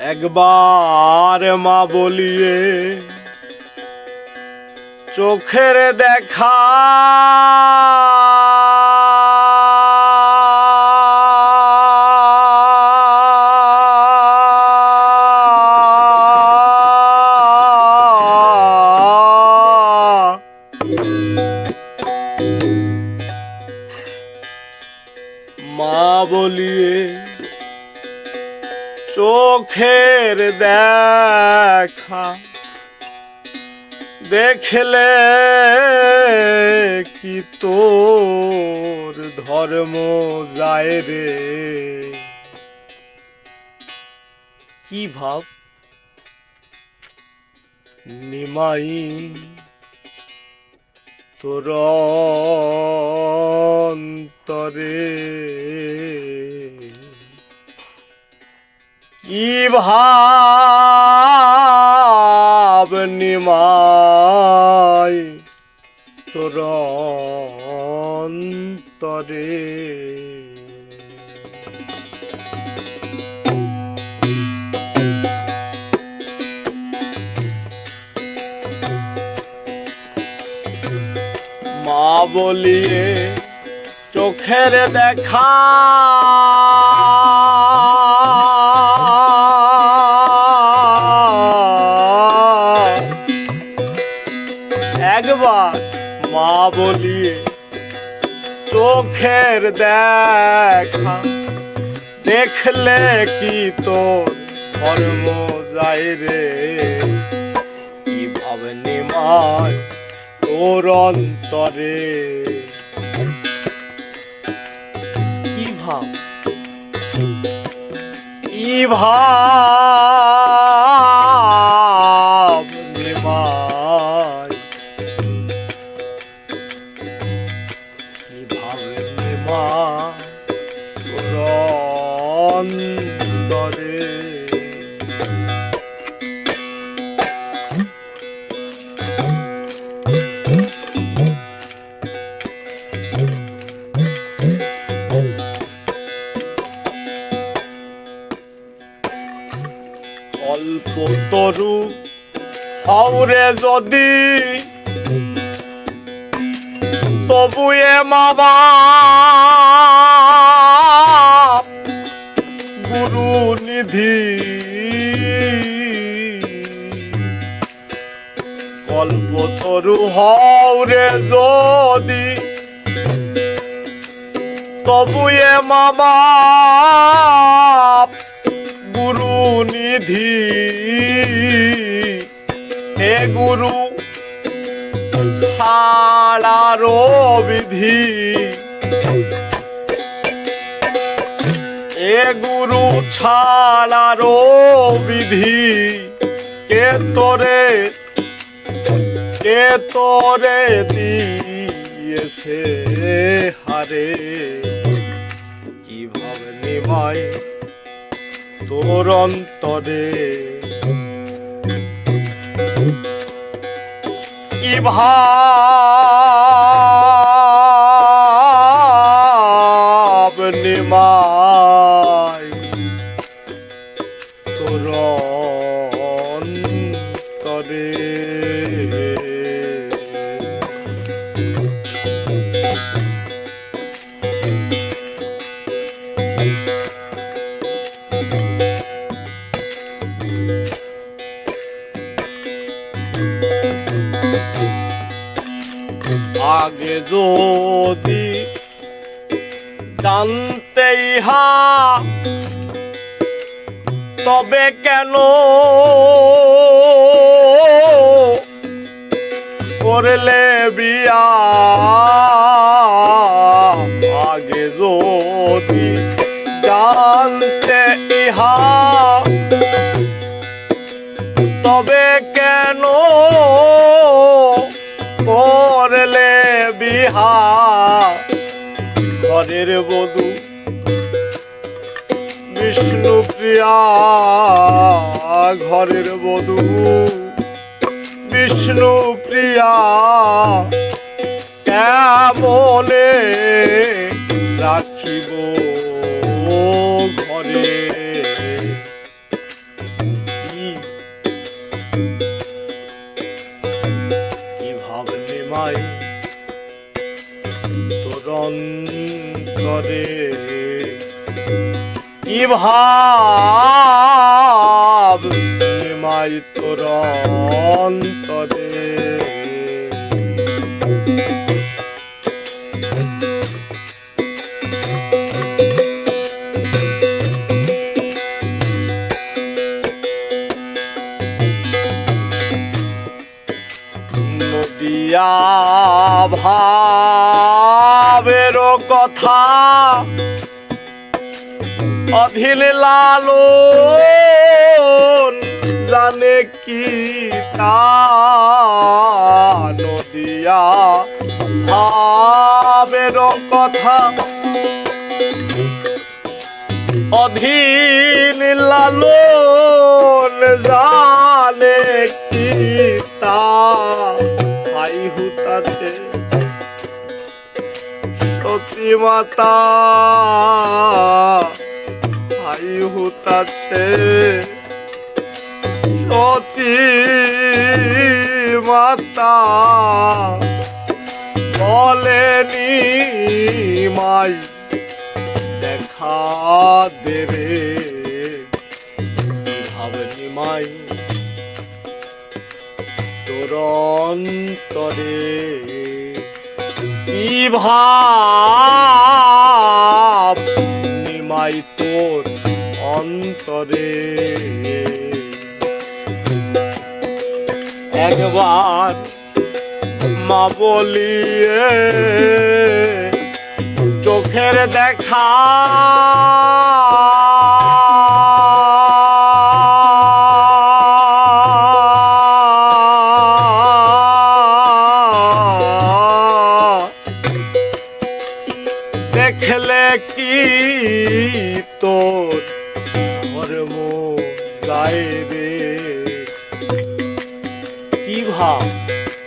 একবার মা বলিয়ে চোখের দেখা চোখের দেখা দেখলে কি তোর ধর্ম যায় রে? কি ভাব? নিমাই তোর অন্তরে। কি ভাব নিমাই তোর অন্তরে মা বলিয়ে চোখের দেখা বলিয়ে চোখের দেখা, দেখলে কি তোর ধর্ম যায় রে? কি ভাবনি মায় তোর অন্তরে? কি ভাব? কি ভাব? অন্তরে অল্প তরু হাওরে যদি তবু এ মাবা গুরু নিধি অল্প তরু হাওরে যদি তবু এ গুরু নিধি হে গুরু ছাড়ারো বিধি। এ গুরু ছাড়ারো বিধি, কে তোরে কে তোরে দিয়েছে হারে? কি ভাবে নিমাই তোর অন্তরে? কি আগে যদি জানতে ইহা তবে কেন করলে বিয়া? আগে যদি জানতে ইহা তবে ঘরের বধূ বিষ্ণু প্রিয়া ঘরের বধূ বিষ্ণু প্রিয়া কেমনে রাখিব ঘরে? অন্তরে কি ভাব নিমাই তোর অন্তরে। নদিয়া ভাবের অধীন লালো জানে কি তা? নদিয়া ভাবের কথা। অধীন লালন জানে কি তা? আই হুতাছে সতী মাতা আই সতী মাতা বলেনি মাই দেখা দেবে। ভাবনি মাই তোর অন্তরে কি নিমাই তোর অন্তরে। একবার মা বলিয়ে চোখের দেখা তোর ধর্ম গাইবে কি ভাব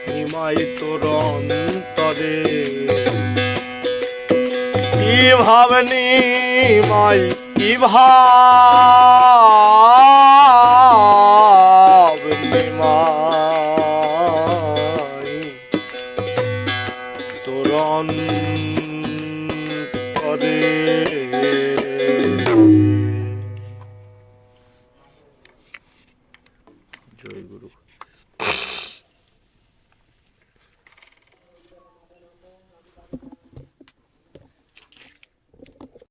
নিমাই তোর অন্তরে? কি ভাব নিমাই কি ভাব নিমাই